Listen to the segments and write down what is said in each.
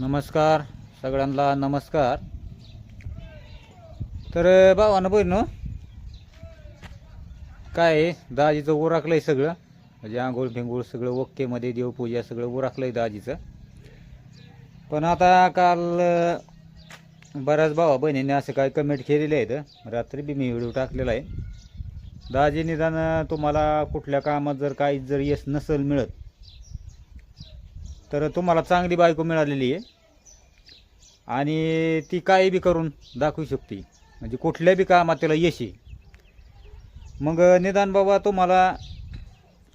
नमस्कार सगळ्यांना नमस्कार. तर भावानं बहिण काय आहे, दाजीचं उराकलंय सगळं. म्हणजे आंघोळ फिंगोळ सगळं ओक्केमध्ये देवपूजा सगळं उराकलंय दाजीचं. पण आता काल बऱ्याच भावा बहिणींनी असं काय कमेंट केलेले आहेत. रात्री बी मी व्हिडिओ टाकलेला आहे. दाजी निदान तुम्हाला कुठल्या कामात जर काही जर यश नसेल मिळत तर तुम्हाला चांगली बायको मिळालेली आहे. आणि ती काही बी करून दाखवू शकते. म्हणजे कुठल्या बी कामात त्याला यश मग निदान बाबा तुम्हाला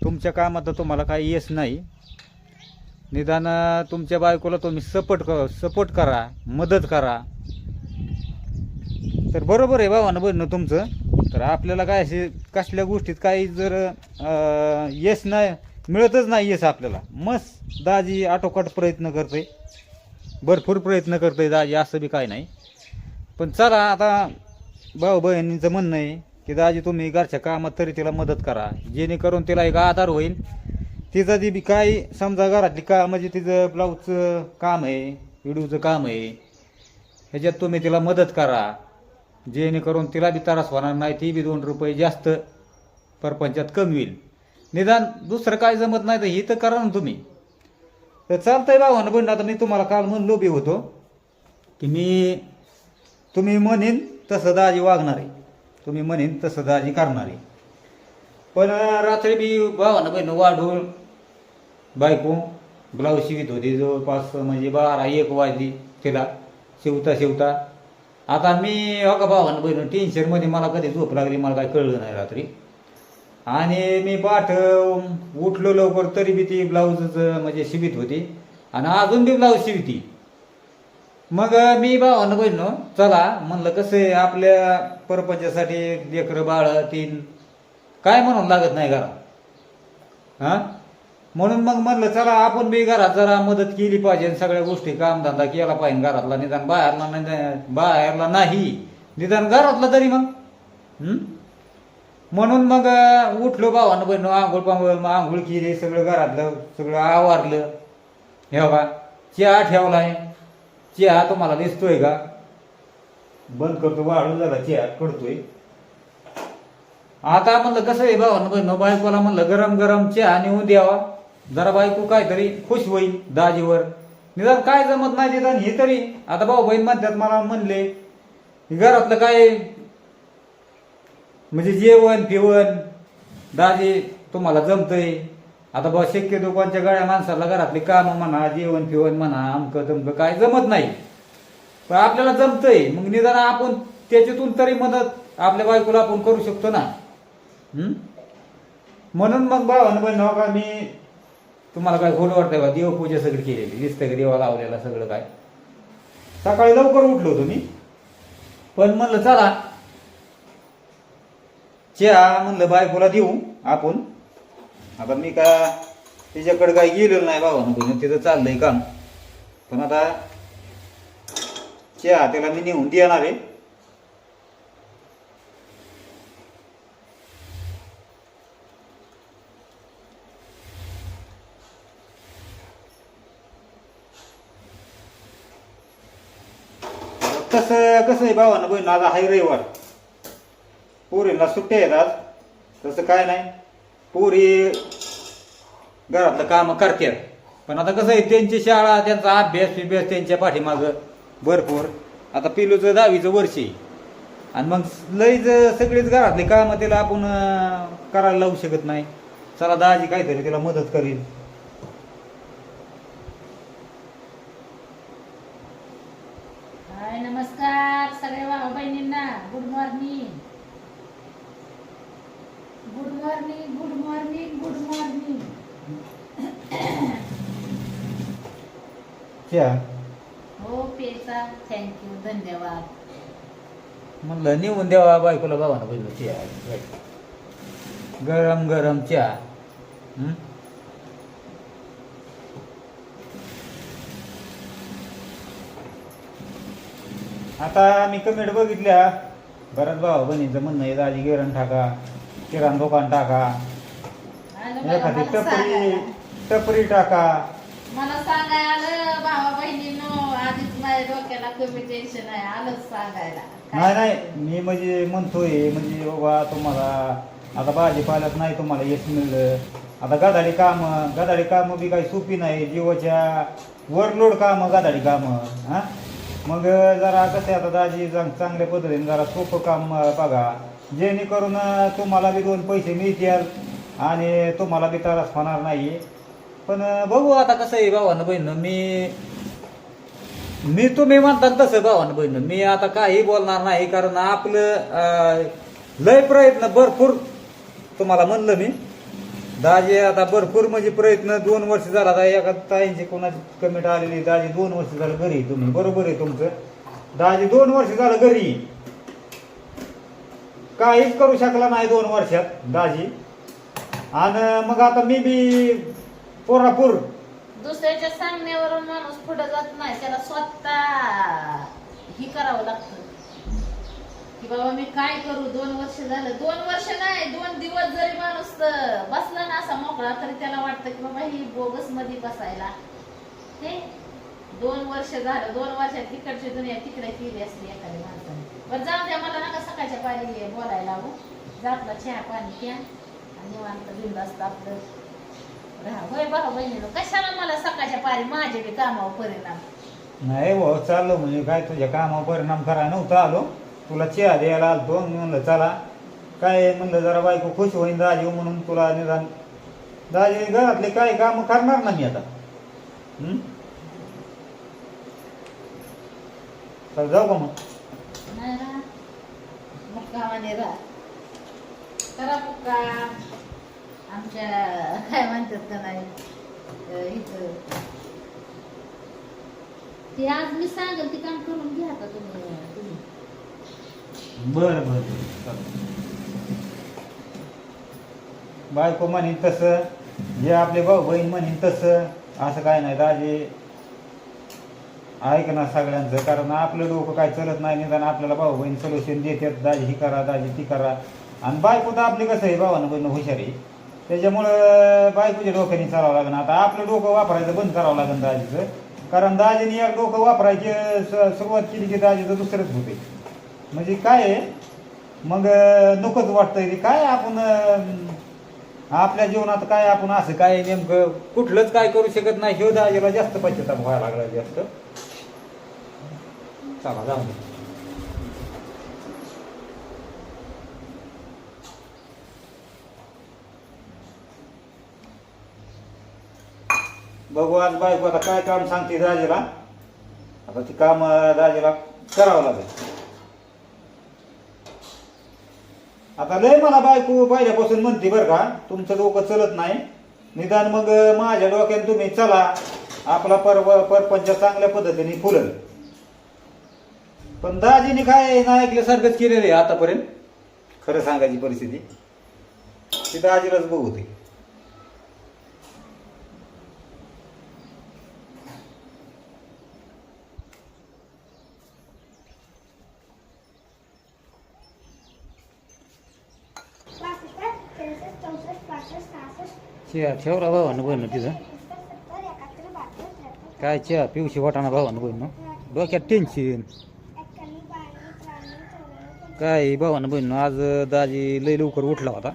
तुमच्या कामात तुम्हाला काही यश नाही. निदान तुमच्या बायकोला तुम्ही सपोर्ट क सपोर्ट करा मदत करा. तर बरोबर आहे भावानं बनणं तुमचं. तर आपल्याला काय असे कसल्या गोष्टीत काही जर येस यश नाही मिळतच नाही आहेस आपल्याला मस्त दाजी आटोकाट प्रयत्न करते भरपूर प्रयत्न करते दाजी असं बी काय नाही. पण चला आता भाऊ बहिणींचं म्हणणं आहे की दाजी तुम्ही घरच्या कामात तरी तिला मदत करा. जेणेकरून तिला एक आधार होईल. तिचं जी बी काही समजा घरातली का म्हणजे तिचं ब्लाऊजचं काम आहे व्हिडिओचं काम आहे ह्याच्यात तुम्ही तिला मदत करा. जेणेकरून तिला बी त्रास होणार नाही ती बी दोन रुपये जास्त परपंचात कमी होईल निदान दुसरं काय जमत नाही तर ही तर करा ना तुम्ही. तर चालतंय भावानं बंड आता मी तुम्हाला काल म्हणलो बी होतो की मी तुम्ही म्हणेन तसं दाजी वागणार. आहे तुम्ही म्हणेन तसं दाजी करणार. आहे पण रात्री बी भावानं बहिण वाढून बायको ब्लाऊज शिवित होती जवळपास म्हणजे बारा एक वाजली तिला शिवता शिवता. आता मी हो अगं भावानं बहिण टेन्शनमध्ये मला कधी झोप लागली मला काय कळलं नाही रात्री. आणि मी पाठ उठलो लवकर तरी बी ती ब्लाऊजच म्हणजे शिवित होती. आणि अजून बी ब्लाऊज शिवती. मग मी भावानं बहिण चला म्हणलं कसं आहे आपल्या परपंचासाठी लेकरं बाळ तीन काय म्हणून लागत नाही घरात? हां? म्हणून मग म्हणलं चला आपण बी घरात जरा मदत केली पाहिजे सगळ्या गोष्टी कामधंदा केला पाहिजे घरातला निदान. बाहेरला नाही बाहेरला नाही. निदान घरातला तरी मग. म्हणून मग उठलो भावानं बहिण आंघोळ पांघोळ मग आंघोळ केली सगळं घरातलं सगळं आवारलं. हे बघा चहा ठेवलाय. चहा तुम्हाला दिसतोय का? बंद करतो वाढू झाला चहा कडतोय आता म्हणलं कसं आहे भावानं बहिण बायकोला म्हणलं गरम गरम चहा नेऊन द्यावा. जरा बायको काहीतरी खुश होईल दाजीवर. निदान काय जमत नाही निदान हे तरी. आता भाऊ बहीण म्हणतात मला म्हणले की घरातलं काय म्हणजे जेवण पिवण दाजी तुम्हाला जमतंय? आता बा शक्यतो कोणच्या गळ्या माणसाला घरातली कामं म्हणा जेवण पिवण म्हणा अमकं तमकं काय जमत नाही. पण आपल्याला जमतंय. मग निदान आपण त्याच्यातून तरी मदत आपल्या बायकोला आपण करू शकतो ना. म्हणून मग भावानं बहिण हो का मी तुम्हाला काय खोल वाटतंय का देवपूजा सगळी केलेली. दिसतंय का देवा लावलेला सगळं काय? सकाळी लवकर उठलो होतो मी. पण म्हणलं चला चहा म्हणलं बायकोला देऊ आपण. आता मी का तिच्याकडे काही गेलेलो नाही भावानं बहिण तिथं चाललंय काम. पण आता चहा त्याला मी नेऊन देणार आहे. कसं कसं आहे भावानं बहीण? आज आहे रविवार. पोरींना सुट्ट्या आहेत आज तसं काय नाही. पोरी घरातलं काम करतात. पण आता कसं आहे त्यांची शाळा त्यांचा अभ्यास बिभ्यास त्यांच्या पाठीमागं भरपूर. आता पिलूचं दहावीचं वर्ष आहे. आणि मग लईच सगळीच घरातली कामं तिला आपण करायला लावू शकत नाही. चला दाजी काहीतरी तिला मदत करेल हाय नमस्कार सगळ्या भाऊ बहिणींना good morning. Good morning good morning good morning चहा हो पेचा थँक्यू धन्यवाद. म्हणलं नेऊन द्यावा बायकोला भावानं बहिण चहा गरम गरम चहा. हं? आता मी कमेंट बघितल्या बऱ्याच भाऊ बहिणीचं म्हणणं आहे दाजी गिरण टाका किराण दुकान टाका. एखादी टपरी. टपरी टाका. मला सांगाय आलं भावा बहिणीनं नाही डोक्याला कमी टेन्शन आहे आलंच सांगायला. नाही नाही मी म्हणजे म्हणतोय म्हणजे बाबा तुम्हाला आता भाजीपाल्यात नाही तुम्हाला यश मिळलं. आता गदाडी कामं गदाडी कामं बी काही सोपी नाही जीवाच्या वरलोड कामं गदाडी कामं हां? मग जरा कसं आता दाजी चांग- चांगल्या पद्धतीने जरा सोपं काम बघा. जेणेकरून तुम्हाला बी दोन पैसे मिळतील आणि तुम्हाला बी त्रास होणार नाही पण बघू आता कसं आहे भावानं बहिणं. मी मी तुम्ही म्हणतात तसं भावानं बहिणं. मी आता काही बोलणार नाही कारण आपलं लय प्रयत्न भरपूर तुम्हाला म्हणलं मी. दाजी आता भरपूर म्हणजे प्रयत्न दोन वर्ष झाला आता एका ताईंची कोणाची कमेंट आलेली दाजी दोन वर्ष झालं घरी तुम्ही. बरोबर आहे तुमचं. दाजी दोन वर्ष झालं घरी काहीच करू शकला नाही दोन वर्षात दाजी. आणि मग आता मी बी पोरापूर दुसऱ्याच्या सांगण्यावरून माणूस पुढे जात नाही त्याला स्वतः ही करावं लागतं. की बाबा मी काय करू दोन वर्ष झालं. दोन वर्ष नाही दोन दिवस जरी माणूस बसला ना असा मोकळा तरी त्याला वाटतं की बाबा ही बोगसमध्ये बसायला. हे दोन वर्ष झालं दोन वर्षात तिकडची दुनिया तिकडे केली असली एखाद्या माणसाने. बरं जाऊ द्या मला नका सकाळच्या पाणी बोलायला हो. लावू जातला चहा पाणी प्या. आणि निवांत बिंदास्त आपलं. राहा. होय भाऊ बहिणीनं कशाला मला सकाळच्या पारी माझे बी कामावर परिणाम? नाही भाऊ चाललो म्हणजे काय तुझ्या कामावर परिणाम करायला नव्हता आलो. तुला चहा द्यायला आलतो मी म्हणलं चला. काय म्हणलं जरा बायको खुश होईन दाजी म्हणून तुला निदान. दाजी घरातले काय काम करणार ना मी आता? हं? चल जाऊ का मग? मुक्कामाने राहा करा मुक्का. आमच्या काय म्हणतात का नाही इथं. ते आज मी सांगेल ते काम करून घ्या आता तुम्ही बर बर. बायको म्हणेन तसं जे आपले भाऊ बहीण म्हणेन तसं असं काय नाही. राजे ऐक ना सगळ्यांचं कारण आपलं डोकं काय चलत नाही. निदान आपल्याला भाऊ बहीण सोल्युशन देतात. दाजी ही करा दाजी ती करा. आणि बायको तर आपली कसं आहे भावानं बहिण हुशार आहे. त्याच्यामुळं बायकोच्या डोक्याने चालावं लागेल. आता आपलं डोकं वापरायचं बंद करावं लागेल दाजीचं. कारण दाजीने एक डोकं वापरायची स- सुरुवात केली की दाजीचं दुसरंच होते म्हणजे काय आहे? मग नकोच वाटतंय की काय आपण आपल्या जीवनात काय आपण असं काय नेमकं कुठलंच काय करू शकत नाही. हे दाजीला जास्त पश्चाताप व्हायला लागला जास्त. चला जाऊ दे बघू आज बायको आता काय काम सांगते राजेला आता ती काम राजेला करावं लागेल आता लय मला बायको पहिल्यापासून म्हणते बरं का तुमचं डोकं चलत नाही निदान मग माझ्या डोक्याने तुम्ही चला आपला परव परपंच चांगल्या पद्धतीने फुलल पण दाजीने काय ना ऐकल्यासारखंच केलेलं आहे आतापर्यंत. खरं सांगायची परिस्थिती. ती दाजीलाच बघू ते. चहा ठेवला भावानं बहिण तिथं. काय चहा पिवशी वाटाणा भावानं बहिण डोक्यात टेन्शन काय भावानं बहिण आज दाजी लय लवकर उठला होता.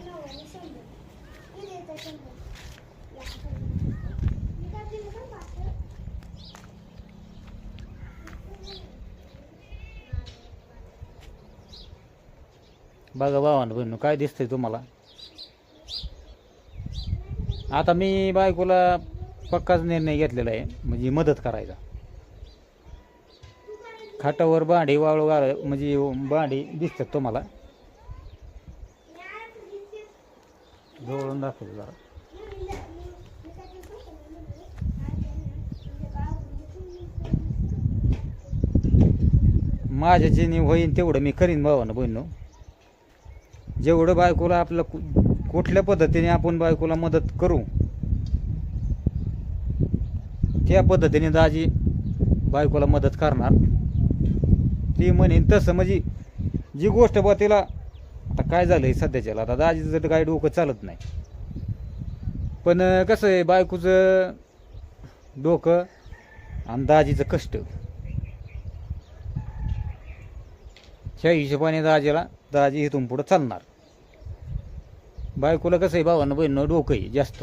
बघा भावानं बहिण काय दिसतंय तुम्हाला? आता मी बायकोला पक्काच निर्णय घेतलेला आहे म्हणजे मदत करायचा. खाटावर भांडी वाळू म्हणजे भांडी दिसतात तुम्हाला. जवळून दाखवतो जरा. माझ्या जेणे होईन तेवढं मी करीन भावानं बहिणू. जेवढं बायकोला आपलं कु- कुठल्या पद्धतीने आपण बायकोला मदत करू त्या पद्धतीने दाजी बायकोला मदत करणार. ते म्हणेन तसं म्हणजे जी गोष्ट बा तिला आता काय झालंय सध्याच्याला? आता दाजीचं तर डोकं चालत नाही. पण कसं आहे बायकोचं डोकं आणि दाजीचं कष्ट. ह्या हिशोबाने दाजीला दाजी इथून पुढं चालणार. बायकोला कसं आहे भावानं बहिणं डोकं आहे जास्त.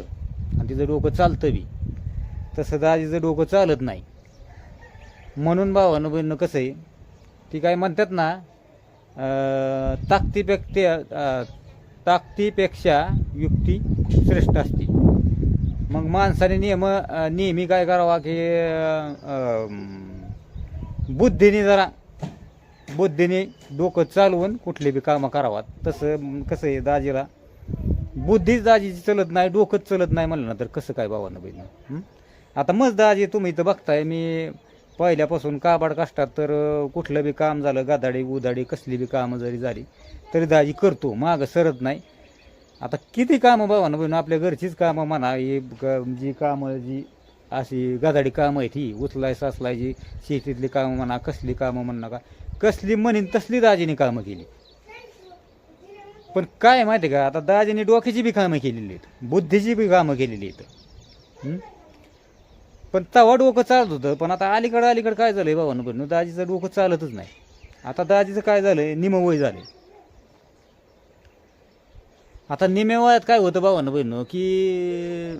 आणि तिचं डोकं चालतं बी. तसं दाजीचं डोकं चालत नाही. म्हणून भावानं बहिणं कसं आहे ती काय म्हणतात ना ताकदीपेक्षा ताकदीपेक्षा युक्ती श्रेष्ठ असते. मग माणसाने नियम नेहमी काय करावा की बुद्धीने जरा बुद्धीने डोकं चालवून कुठले बी कामं करावात. तसं कसं आहे दाजीला बुद्धीच दाजीची चलत नाही डोकंच चलत नाही म्हणलं ना तर कसं काय बाबांना बहिणी? आता मस्त दाजी तुम्ही इथं बघताय मी पहिल्यापासून काबाड काष्टात तर कुठलं बी काम झालं गादाडी उदाडी कसली बी कामं जरी झाली तरी दाजी करतो मागं सरत नाही. आता किती कामं बाबांना बहिणी आपल्या घरचीच कामं म्हणा ही जी कामं जी अशी गादाडी कामं आहेत ही उचलाय साचलायची शेतीतली कामं म्हणा कसली कामं म्हण नका कसली म्हणीन तसली दाजीने कामं केली. पण काय माहिती का आता दाजीने डोक्याची बी कामं केलेली आहेत बुद्धीची बी कामं केलेली आहेत. पण तवा डोकं चालत होतं पण आता अलीकडं अलीकडं काय झालंय बाबांनो पण दाजीचं डोकं चालतच नाही. आता दाजीचं काय झालंय निमवय झालं आता निम्या वयात काय होतं बाबांनो बहिणं की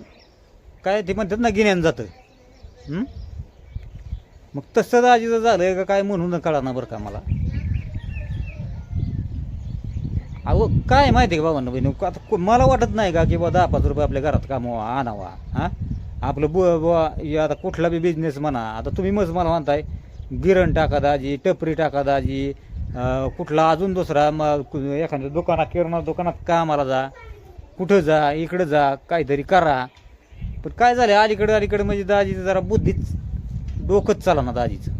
काय ते म्हणतात ना गिन्यान जातं. मग तसं दाजीचं झालंय का काय म्हणून कळा ना बरं का मला? अहो काय माहिती आहे का बाबांना बहिणी आता मला वाटत नाही का की बा दहा पाच रुपये आपल्या घरात कामावा आणावा हां? आपलं बु बुवा आता कुठला बी बिझनेस म्हणा आता तुम्ही मग मला म्हणताय गिरण टाका दाजी टपरी टाका दाजी कुठला अजून दुसरा मग एखाद्या दुकानात किराणा दुकानात कामाला जा कुठं जा इकडं जा काहीतरी करा. पण काय झालं अलीकडे अलीकडे म्हणजे दाजीचं जरा बुद्धीच डोकंच चाला ना दाजीचं.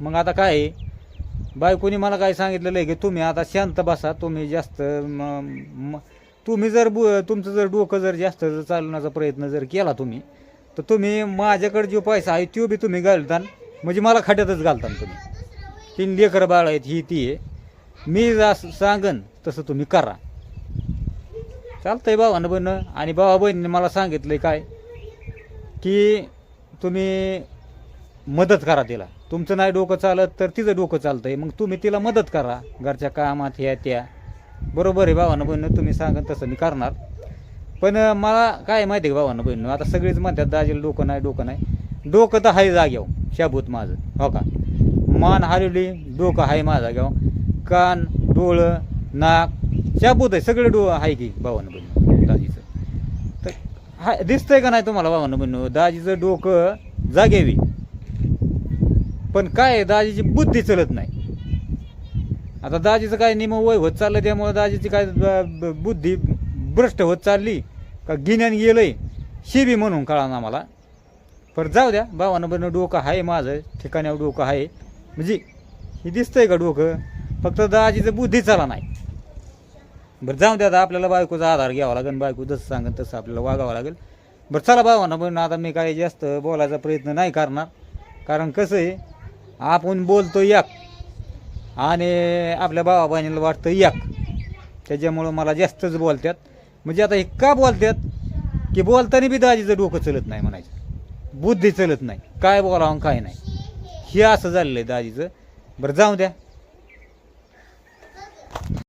मग आता काय आहे, बायकोनी मला काय सांगितलेलं आहे की तुम्ही आता शांत बसा तुम्ही जास्त म- म- तुम्ही जर बु तुमचं जर डोकं जर जास्त जर चालवण्याचा प्रयत्न जर केला तुम्ही तर तुम्ही माझ्याकडे जो पैसा आहे तो बी तुम्ही घालता म्हणजे मला खड्यातच घालता तुम्ही. तीन लेकरं बाळ आहेत ही ती आहे. मी जसं सांगन तसं तुम्ही करा. चालतंय भावानं बहिणं. आणि बाबा बहिणीने मला सांगितलं काय? की तुम्ही मदत करा तिला. तुमचं नाही डोकं चालत तर तिचं डोकं चालतंय. मग तुम्ही तिला मदत करा. घरच्या कामात ह्या त्या. बरोबर आहे भावानं बहिणं तुम्ही सांगा तसं मी करणार. पण मला काय माहिती आहे भावानं बहिणं? आता सगळीच म्हणतात दाजीला डोकं नाही डोकं नाही. डोकं तर आहे जाग्याव शाबूत माझं. हो का? मान हलवली डोकं आहे माझा घ्याव कान डोळं नाक शाबूत आहे सगळे डो आहे की भावानं बहिणं दाजीचं. तर हा दिसतंय का नाही तुम्हाला भावानं बहिणं? दाजीचं डोकं जागेवी. पण काय दाजीची बुद्धी चलत नाही. आता दाजीचं काय निम वय होत चाललं त्यामुळं दाजीची काय बुद्धी भ्रष्ट होत चालली का गिन्यान गेलंय शिबी म्हणून कळाना मला पर जाऊ द्या भावानं बरं डोकं आहे माझं ठिकाण्यावर डोकं आहे. म्हणजे हे दिसतंय का डोकं? फक्त दाजीचं बुद्धी चाला नाही. बरं जाऊ द्या आता आपल्याला बायकोचा आधार घ्यावा लागेल बायको जसं सांगेल तसं आपल्याला वागावं लागेल. बरं चला भावानं पण आता मी काही जास्त बोलायचा प्रयत्न नाही करणार. कारण कसं आहे आपण बोलतो एक. आणि आपल्या बाबा बहिणीला वाटतं एक. त्याच्यामुळं मला जास्तच बोलतात म्हणजे आता हे का बोलतात की बोलताना बी दाजीचं डोकं चलत नाही म्हणायचं. बुद्धी चलत नाही. काय बोलावं काय नाही. हे असं झालेलं आहे दाजीचं. बरं जाऊ द्या.